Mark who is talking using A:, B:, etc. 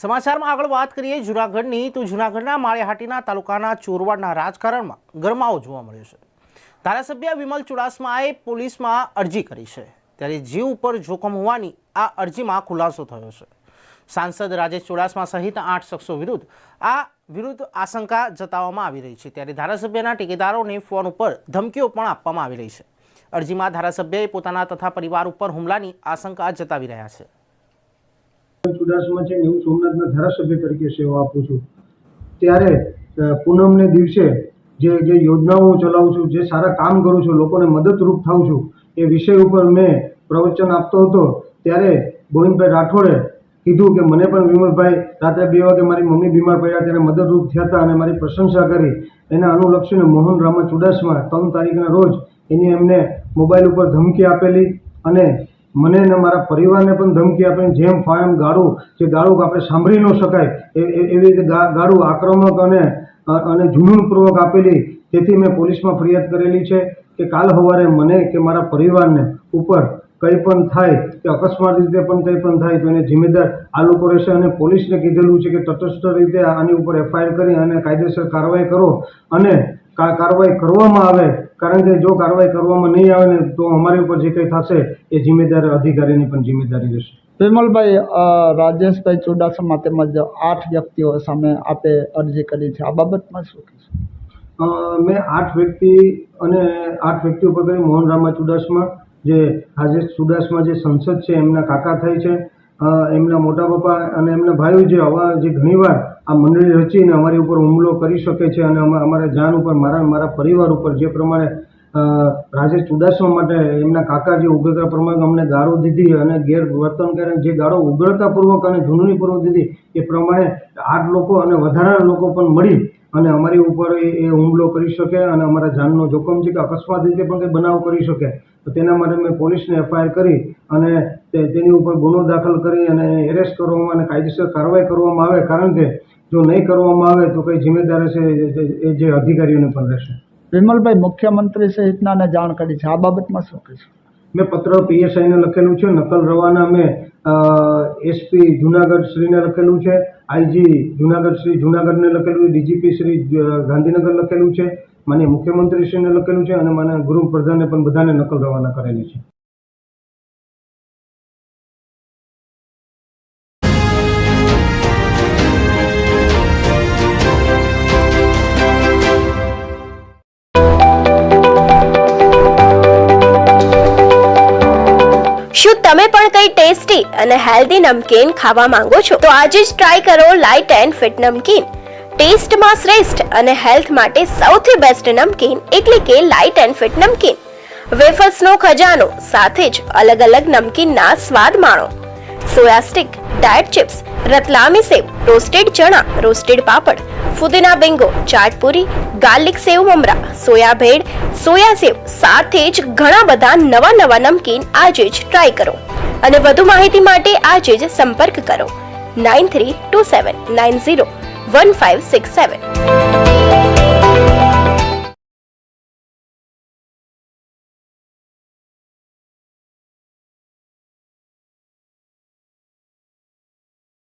A: સમાચારમાં આગળ વાત કરીએ જૂનાગઢની, તો જૂનાગઢના માળિયાહાટીના તાલુકાના ચોરવાડના રાજકારણમાં ગરમાવો જોવા મળ્યો છે. ધારાસભ્ય વિમલ ચુડાસમાએ પોલીસમાં અરજી કરી છે. ત્યારે જીવ ઉપર જોખમ હોવાની આ અરજીમાં ખુલાસો થયો છે. સાંસદ રાજેશ ચુડાસમા સહિત આઠ શખ્સો વિરુદ્ધ આ વિરુદ્ધ આશંકા જતાવવામાં આવી રહી છે. ત્યારે ધારાસભ્યના ટેકેદારોને ફોન ઉપર ધમકીઓ પણ આપવામાં આવી રહી છે. અરજીમાં ધારાસભ્યએ પોતાના તથા પરિવાર ઉપર હુમલાની આશંકા જતાવી રહ્યા છે.
B: ચુડાસમા છે હું સોમનાથના ધારાસભ્ય તરીકે સેવા આપું છું. ત્યારે પૂનમને દિવસે જે જે યોજનાઓ હું ચલાવું છું, જે સારા કામ કરું છું, લોકોને મદદરૂપ થાઉં છું, એ વિષય ઉપર મેં પ્રવચન આપતો હતો. ત્યારે ગોવિંદભાઈ રાઠોડે કીધું કે મને પણ વિમલભાઈ રાત્રે બે વાગે મારી મમ્મી બીમાર પડ્યા, ત્યારે મદદરૂપ થયા હતા અને મારી પ્રશંસા કરી. એના અનુલક્ષીને મોહન રામા ચુડાસમા ત્રણ તારીખના રોજ એની એમને મોબાઈલ ઉપર ધમકી આપેલી અને મને ને મારા પરિવારને પણ ધમકી આપીને જેમ ફાયમ ગાળું જે ગાળું આપણે સાંભળી ન શકાય એવી રીતે ગાળું આક્રમક અને અને જુનૂનપૂર્વક આપેલી. તેથી મેં પોલીસમાં ફરિયાદ કરેલી છે કે કાલ સવારે મને કે મારા પરિવારને ઉપર કંઈ પણ થાય, કે અકસ્માત રીતે પણ કંઈ પણ થાય, તો એને જિમ્મેદાર આ લોકો રહેશે અને પોલીસને કીધેલું છે કે તટસ્થ રીતે આની ઉપર એફઆઈઆર કરી અને કાયદેસર કાર્યવાહી કરો. અને કાર્યવાહી કરવામાં આવે કારણ કે જો કાર્યવાહી કરવામાં નહીં આવે ને તો અમારી ઉપર જે કંઈ થશે એ જિમ્મેદાર અધિકારીની પણ જિમ્મેદારી રહેશે.
C: વિમલભાઈ રાજેશભાઈ ચુડાસમા તેમજ આઠ વ્યક્તિઓ સામે આપે અરજી કરી છે. આ બાબતમાં શું કહેશો?
B: મેં આઠ વ્યક્તિ અને આઠ વ્યક્તિ ઉપર કરી મોહન રામા ચુડાસમા જે રાજેશ ચુડાસમા જે સંસદ છે એમના કાકા થાય છે. એમના મોટા પપ્પા અને એમના ભાઈઓ જે હવા, જે ઘણીવાર આ મંડળી રચીને અમારી ઉપર હુમલો કરી શકે છે અને અમારા જાન ઉપર, મારા મારા પરિવાર ઉપર જે પ્રમાણે રાજેશ ચુડાસમા માટે એમના કાકા જે ઉગ્રતા પ્રમાણે અમને ગાળો દીધી અને ગેરવર્તન કરે જે ગાળો ઉગ્રતાપૂર્વક અને જુનૂનીપૂર્વક દીધી, એ પ્રમાણે આઠ લોકો અને વધારાના લોકો પણ મળી અને અમારી ઉપર એ હુમલો કરી શકે અને અમારા જાનનો જોખમ છે કે અકસ્માત રીતે પણ કંઈ બનાવ કરી શકે. તો તેના માટે મેં પોલીસને એફઆઈઆર કરી અને તેની ઉપર ગુનો દાખલ કરી અને એરેસ્ટ કરવામાં અને કાયદેસર કાર્યવાહી કરવામાં આવે. કારણ કે જો નહીં કરવામાં આવે તો કંઈ જિમ્મેદાર છે એ- જે અધિકારીઓને પણ રહેશે.
C: વિમલભાઈ મુખ્યમંત્રી સહિતનાને જાણ કરી છે. આ બાબતમાં શું કહેશો?
B: મેં પત્ર પીએસઆઈને લખેલું છે. નકલ રવાના મેં એસપી જુનાગઢ શ્રીને લખેલું છે. આઈજી જુનાગઢ શ્રી જુનાગઢને લખેલું છે. ડીજીપી શ્રી ગાંધીનગર લખેલું છે. મને મુખ્યમંત્રીશ્રીને લખેલું છે અને મને ગૃહપ્રધાને પણ બધાને નકલ રવાના કરેલી છે.
D: તમે પણ કઈ ટેસ્ટી અને હેલ્ધી નમકીન ખાવા માંગો છો, તો આજે જ ટ્રાય કરો લાઇટ એન્ડ ફિટ નમકીન. ટેસ્ટમાં શ્રેષ્ઠ અને હેલ્થ માટે સૌથી બેસ્ટ નમકીન, એટલે કે લાઇટ એન્ડ ફિટ નમકીન. વેફર્સનો ખજાનો, સાથે જ અલગ અલગ નમકીનના સ્વાદ માણો. Soya stick diet chips Ratlami sev, roasted ચણા, રોસ્ટેડ પાપડ, ફુદીના બેંગો, ચાટપુરી, ગાર્લિક સેવ, મમરા, સોયા ભેળ, સોયા સેવ, સાથે જ ઘણા બધા નવા નવા નમકીન આજે જ ટ્રાય કરો. અને વધુ માહિતી માટે આજે જ સંપર્ક કરો. Nine three two seven nine zero one five six seven.